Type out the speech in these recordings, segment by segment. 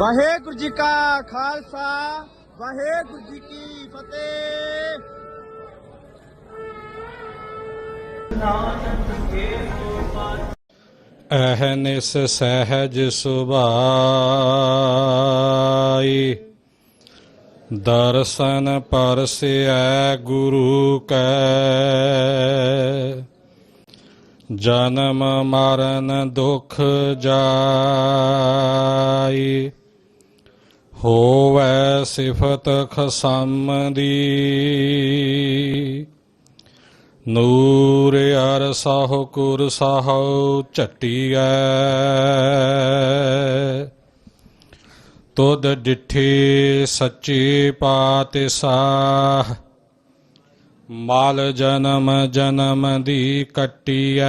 ਵਾਹਿਗੁਰੂ ਜੀ ਕਾ ਖਾਲਸਾ, ਵਾਹਿਗੁਰੂ ਜੀ ਕੀ ਫਤਿਹ। ਅਹਨਿਸ ਸਹਿਜ ਸੁਭਾਈ, ਦਰਸ਼ਨ ਪਰਸਿਐ ਗੁਰੂ ਕੈ। ਜਨਮ ਮਰਨ ਦੁਖ ਜਾਈ ਹੋਵੈ ਸਿਫਤ ਖਸਮ ਦੀ ਨੂਰ ਅਰ ਸਾਹ ਕੁਰ ਸਾਹੁ ਝਟੀਐ। ਤੁਧ ਡਿਠੇ ਸੱਚੇ ਪਾਤਸ਼ਾਹ। ਮਾਲ ਜਨਮ ਜਨਮ ਦੀ ਕੱਟੀਐ।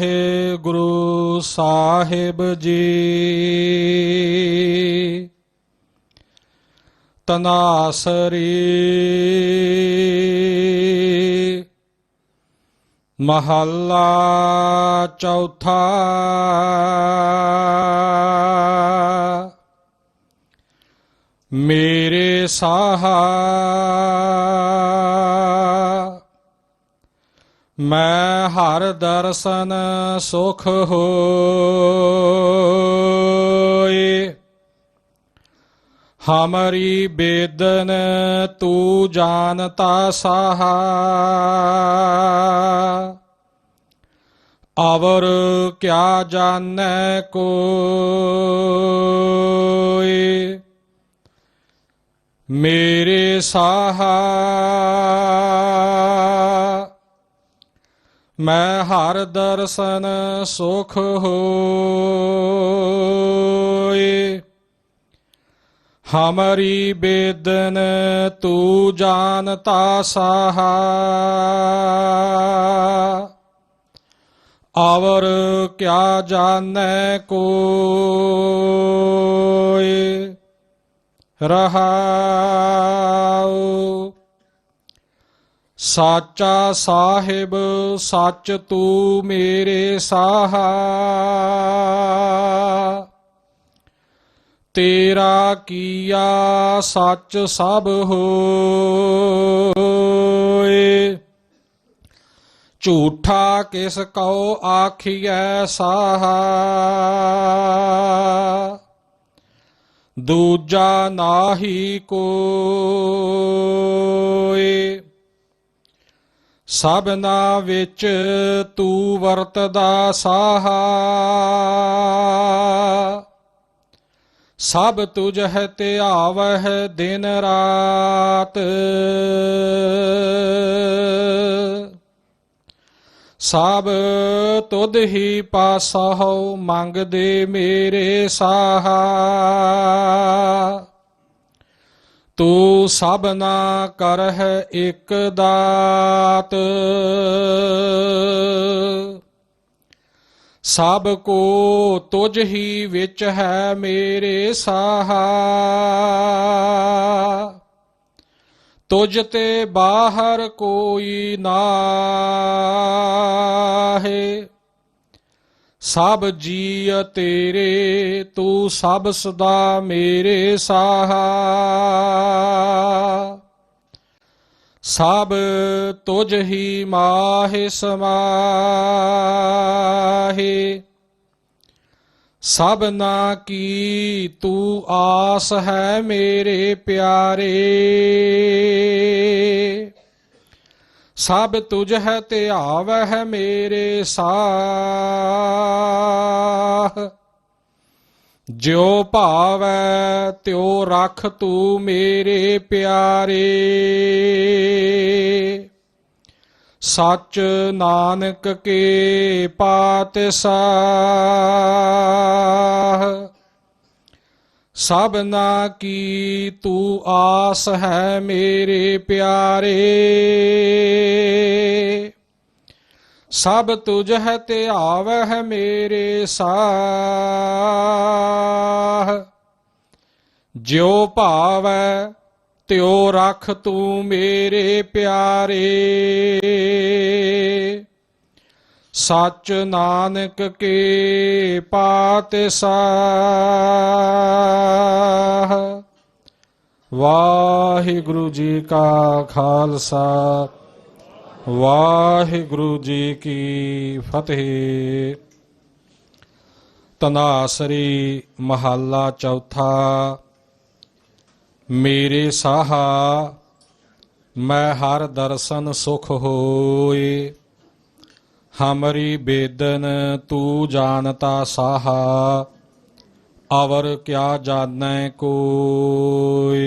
ਵਾਹਿਗੁਰੂ ਸਾਹਿਬ ਜੀ। ਤਨਾਸਰੀ ਮਹੱਲਾ ਚੌਥਾ। ਮੇਰੇ ਸਾਹਾ ਮੈਂ ਹਰ ਦਰਸ਼ਨ ਸੁਖ ਹੋਏ ਹਮਰੀ ਬੇਦਨ ਤੂੰ ਜਾਣਤਾ ਸਾਹਾ ਅਵਰ ਕਿਆ ਜਾਣੈ ਕੋਇ ਮੇਰੇ ਸਾਹਾ ਮੈਂ ਹਰ ਦਰਸ਼ਨ ਸੁਖ ਹੋਏ ਹਮਰੀ ਬੇਦਨ ਤੂੰ ਜਾਣਤਾ ਸਾਹਾ ਅਵਰ ਕਿਆ ਜਾਣੈ ਕੋਇ ਰਹਾਉ ਸਾਚਾ ਸਾਹਿਬ, ਸੱਚ ਤੂੰ ਮੇਰੇ ਸਾਹਾ। ਤੇਰਾ ਕੀਆ ਸੱਚ ਸਭ ਹੋਏ। ਝੂਠਾ ਕਿਸ ਕਉ ਆਖੀਐ ਸਾਹਾ। ਦੂਜਾ ਨਾਹੀ ਕੋਇ ਸਭਨਾ ਵਿੱਚ ਤੂੰ ਵਰਤਦਾ ਸਾਹਾ। ਸਭ ਤੁਝ ਹੈ ਧਿਆਵਹਿ ਦਿਨ ਰਾਤ। ਸਭ ਤੁਧ ਹੀ ਪਾਸਹੁ ਮੰਗਦੇ ਮੇਰੇ ਸਾਹਾ। ਤੂੰ ਸਭਨਾ ਕਰਹਿ ਇਕ ਦਾਤ। ਸਭ ਕੋ ਤੁਝ ਹੀ ਵਿੱਚ ਹੈ ਮੇਰੇ ਸਾਹਾ। ਤੁਝ ਤੇ ਬਾਹਰ ਕੋਈ ਨਾ। ਸਭ ਜੀ ਤੇਰੇ, ਤੂੰ ਸਭ ਸਦਾ ਮੇਰੇ ਸਾਹਾ। ਸਭ ਤੁਝ ਹੀ ਮਾਹਿ ਸਭ ਨਾ ਕੀ ਤੂੰ ਆਸ ਹੈ ਮੇਰੇ ਪਿਆਰੇ। ਸਭ ਤੁਝ ਹੈ ਧਿਆਵਹਿ ਮੇਰੇ ਸਾਹ। ਜਿਉ ਭਾਵੈ, ਤਿਉ ਰਖ ਤੂੰ ਮੇਰੇ ਪਿਆਰੇ। ਸੱਚ ਨਾਨਕ ਕੇ ਪਾਤ ਸਾਹ ਸਭਨਾ ਕੀ ਤੂੰ ਆਸ ਹੈ ਮੇਰੇ ਪਿਆਰੇ। ਸਭ ਤੁਝ ਹੈ ਧਿਆਵਹਿ ਮੇਰੇ ਸਾਹ। ਜਿਉ ਭਾਵੈ, ਤਿਉ ਰਖ ਤੂੰ ਮੇਰੇ ਪਿਆਰੇ। ਸੱਚ ਨਾਨਕ ਕੀ ਪਾਤਸ਼ਾਹ। ਵਾਹਿਗੁਰੂ ਜੀ ਕਾ ਖਾਲਸਾ, ਵਾਹਿਗੁਰੂ ਜੀ ਕੀ ਫਤਿਹ। ਤਨਾਸਰੀ ਮਹੱਲਾ ਚੌਥਾ, ਮੇਰੇ ਸਾਹਾ, ਮੈਂ ਹਰ ਦਰਸ਼ਨ ਸੁਖ ਹੋਏ। ਹਮਰੀ ਬੇਦਨ ਤੂੰ ਜਾਣਤਾ ਸਾਹਾ ਅਵਰ ਕਿਆ ਜਾਣੈ ਕੋਏ